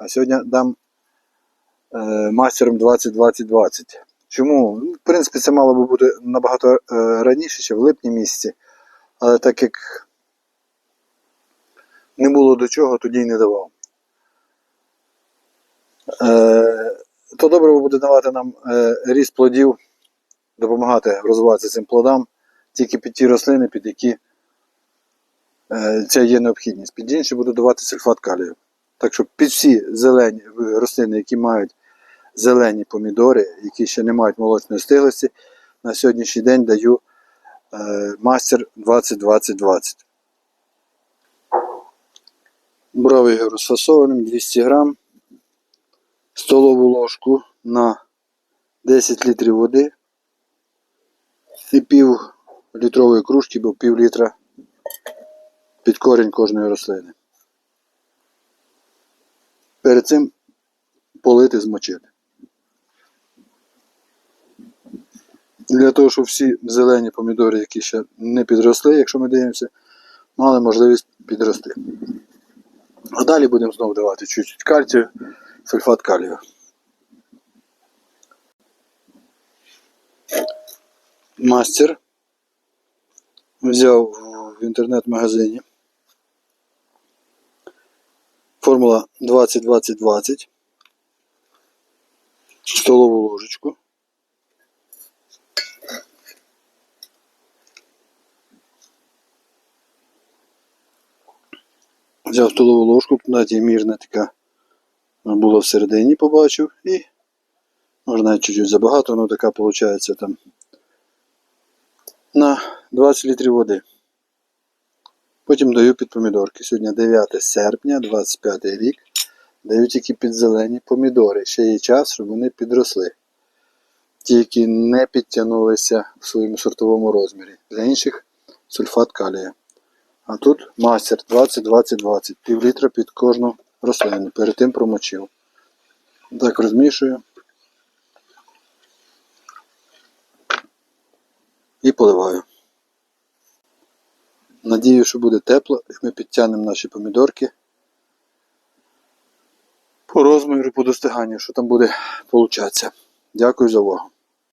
а сьогодні дам е, мастером 20-20-20. Чому? Ну, В принципі, це мало би бути набагато е, раніше, ще в липні місяці. Але так як не було до чого, тоді й не давав. Е, то добре буде давати нам е, ріст плодів, допомагати розвиватися цим плодам тільки під ті рослини, під які е, це є необхідність. Під інші буду давати сульфат калію. Так що під всі зелені е, рослини, які мають зелені помідори, які ще не мають молочної стиглості, на сьогоднішній день даю е, мастер 20-20-20. Брав його розфасованим 200 грам, столову ложку на 10 літрів води і пів літрової кружки, бо пів літра під корінь кожної рослини. Перед цим полити змочити. Для того, щоб всі зелені помідори, які ще не підросли, якщо ми дивимося, мали можливість підрости. А далі будемо знову давати чуть-чуть кальцію, сульфат калію. Мастер взяв в інтернет-магазині. Формула 20-20-20. Столову ложечку. Взяв столову ложку, кімнаті мірна така була всередині, побачив і можна навіть чуть-чуть забагато, але така виходить там на 20 літрів води. Потім даю під помідорки. Сьогодні 9 серпня, 25 рік. Даю тільки під зелені помідори. Ще є час, щоб вони підросли. Ті, які не підтягнулися в своєму сортовому розмірі. Для інших сульфат калія. А тут мастер 20-20-20. Пів літра під кожну рослину. Перед тим промочив. Так розмішую. І поливаю. Надію, що буде тепло, і ми підтягнемо наші помідорки по розміру, по достиганню, що там буде получатися. Дякую за увагу.